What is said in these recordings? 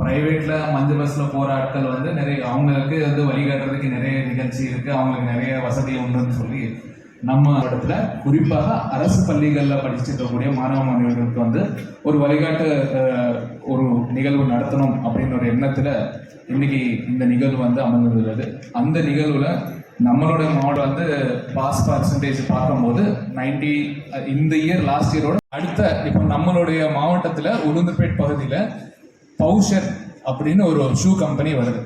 பிரைவேட்ல மஞ்சள் பஸ்ல போற ஆட்கள் வந்து நிறைய அவங்களுக்கு வந்து வழிகாட்டுறதுக்கு நிறைய நிகழ்ச்சி இருக்கு. அவங்களுக்கு நிறைய வசதி உண்டுன்னு சொல்லி நம்ம இடத்துல குறிப்பாக அரசு பள்ளிகளில் படிச்சுட்டு இருக்கக்கூடிய மாணவ மாணவிகளுக்கு வந்து ஒரு வழிகாட்டு ஒரு நிகழ்வு நடத்தணும் அப்படின்னு ஒரு எண்ணத்துல இன்னைக்கு இந்த நிகழ்வு வந்து அமர்ந்துள்ளது அந்த நிகழ்வுல நம்மளோட மாவட்டம் வந்து பாஸ் பர்சன்டேஜ் பார்க்கும்போது நைன்டி இந்த இயர் லாஸ்ட் இயரோட அடுத்த இப்போ நம்மளுடைய மாவட்டத்தில் உளுந்தப்பேட் பகுதியில் பவுஷர் அப்படின்னு ஒரு ஷூ கம்பெனி வருது.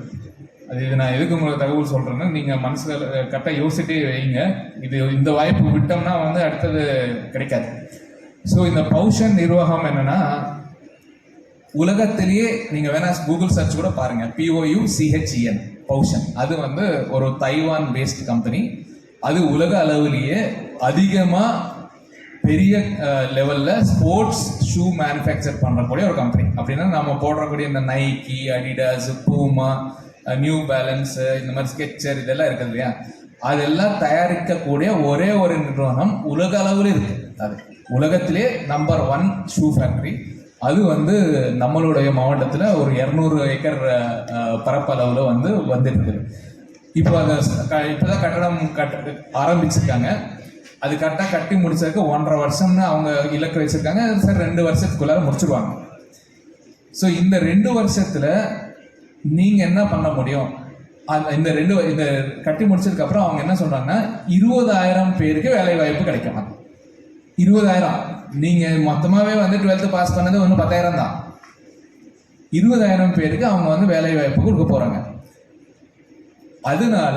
அது இது நான் எதுக்கு உங்களுக்கு தகவல் சொல்றேன்னா நீங்க மனசுல கரெக்டாக யோசிச்சுட்டே வைங்க. இது இந்த வாய்ப்பு விட்டோம்னா வந்து அடுத்தது கிடைக்காது. ஸோ இந்த பவுஷன் நிர்வாகம் என்னன்னா உலகத்திலேயே நீங்க வேணா கூகுள் சர்ச் கூட பாருங்க. பிஓயு சிஹெச்இஎன் பவுஷன் அது வந்து ஒரு தைவான் பேஸ்ட் கம்பெனி அது உலக அளவிலேயே அதிகமாக பெரிய லெவல்ல ஸ்போர்ட்ஸ் ஷூ மேனுஃபேக்சர் பண்ணக்கூடிய ஒரு கம்பெனி அப்படின்னா நம்ம போடுறக்கூடிய இந்த Nike Adidas Puma New Balance இந்த மாதிரி ஸ்கெச்சர் இதெல்லாம் இருக்குது இல்லையா? அதெல்லாம் தயாரிக்கக்கூடிய ஒரே ஒரு நிறுவனம் உலக அளவில் இருக்கு. அது உலகத்திலே நம்பர் ஒன் ஷூ ஃபேக்டரி அது வந்து நம்மளுடைய மாவட்டத்தில் ஒரு இரநூறு ஏக்கர் பரப்பளவில் வந்து வந்துட்டு இருக்குது. இப்போ அந்த க- இப்பதான் கட்டடம் கட்ட ஆரம்பிச்சிருக்காங்க. அது கரெக்டாக கட்டி முடிச்சதுக்கு ஒன்றரை வருஷம்னு அவங்க இலக்கு வச்சுருக்காங்க. சார் ரெண்டு வருஷத்துக்குள்ளார முடிச்சிருவாங்க. ஸோ இந்த ரெண்டு வருஷத்தில் நீங்கள் என்ன பண்ண முடியும்? அந்த இந்த ரெண்டு இந்த கட்டி முடிச்சதுக்கப்புறம் அவங்க என்ன சொல்கிறாங்கன்னா இருபதாயிரம் பேருக்கு வேலை வாய்ப்பு கிடைக்கலாம் இருபதாயிரம். நீங்கள் மொத்தமாகவே வந்து டுவெல்த்து பாஸ் பண்ணது ஒன்று பத்தாயிரம் தான். இருபதாயிரம் பேருக்கு அவங்க வந்து வேலை வாய்ப்பு கொடுக்க போகிறாங்க அதனால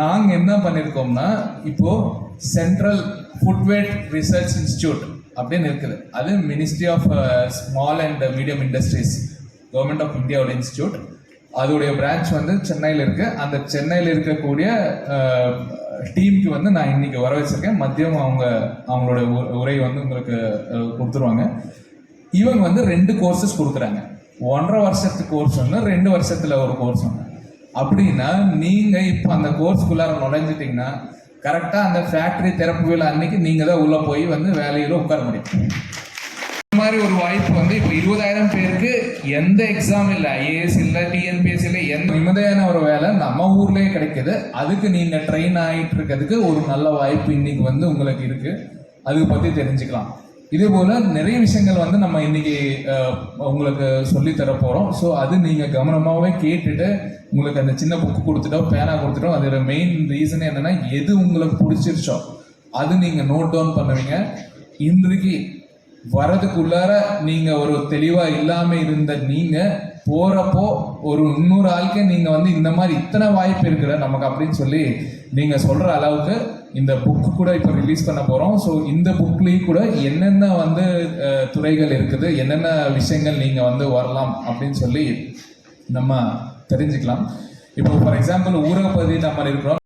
நாங்கள் என்ன பண்ணியிருக்கோம்னா இப்போது சென்ட்ரல் ஃபுட்வேர் ரிசர்ச் இன்ஸ்டியூட் அப்படின்னு இருக்குது அது ministry of small and medium industries government of இந்தியாவோட இன்ஸ்டியூட் அதோடைய பிரான்ச் வந்து சென்னையில் இருக்கு. அந்த சென்னையில் இருக்கக்கூடிய uh, டீமுக்கு வந்து நான் இன்னைக்கு வர வச்சிருக்கேன். மதியம் அவங்க அவங்களோட உ- உரை வந்து உங்களுக்கு uh, கொடுத்துருவாங்க. இவங்க வந்து ரெண்டு கோர்சஸ் கொடுக்குறாங்க. ஒன்றரை வருஷத்துக்கு கோர்ஸ் ஒன்று ரெண்டு வருஷத்தில் ஒரு கோர்ஸ் ஒன்று அப்படின்னா நீங்கள் இப்போ அந்த கோர்ஸ்க்குள்ளார நுழைஞ்சிட்டிங்கன்னா கரெக்டாக அந்த ஃபேக்டரி திறப்பு விழா அன்னைக்கு நீங்கள் தான் உள்ளே போய் வந்து வேலையில் உட்கார முடியும். இந்த மாதிரி ஒரு வாய்ப்பு வந்து இப்போ இருபதாயிரம் பேருக்கு எந்த எக்ஸாம் இல்லை ஐஏஎஸ் இல்லை டிஎன்பிஎஸ் இல்லை எந்த நிம்மதியான ஒரு வேலை நம்ம ஊர்லேயே கிடைக்கிது. அதுக்கு நீங்கள் ட்ரெயின் ஆகிட்டு இருக்கிறதுக்கு ஒரு நல்ல வாய்ப்பு இன்னைக்கு வந்து உங்களுக்கு இருக்குது அது பற்றி தெரிஞ்சுக்கலாம். இதே போல நிறைய விஷயங்கள் வந்து நம்ம இன்னைக்கு உங்களுக்கு சொல்லி தர போறோம். ஸோ அது நீங்க கவனமாகவே கேட்டுட்டு உங்களுக்கு அந்த சின்ன புக்கு கொடுத்துட்டோ பேனா கொடுத்துட்டோ அதோட மெயின் ரீசன் என்னன்னா எது உங்களுக்கு பிடிச்சிருச்சோ அது நீங்க நோட் டவுன் பண்ணுவீங்க. இன்றைக்கு வரதுக்குள்ளார நீங்க ஒரு தெளிவா இல்லாம இருந்த நீங்க போறப்போ ஒரு இன்னொரு ஆளுக்கே நீங்க வந்து இந்த மாதிரி இத்தனை வாய்ப்பு இருக்கிற நமக்கு அப்படின்னு சொல்லி நீங்க சொல்ற அளவுக்கு இந்த புக் கூட இப்போ ரிலீஸ் பண்ண போறோம். ஸோ இந்த புக்லேயும் கூட என்னென்ன வந்து துறைகள் இருக்குது என்னென்ன விஷயங்கள் நீங்க வந்து வரலாம் அப்படின்னு சொல்லி நம்ம தெரிஞ்சுக்கலாம். இப்போ ஃபார் எக்ஸாம்பிள் ஊரக பகுதி நம்ம இருக்கிறோம்.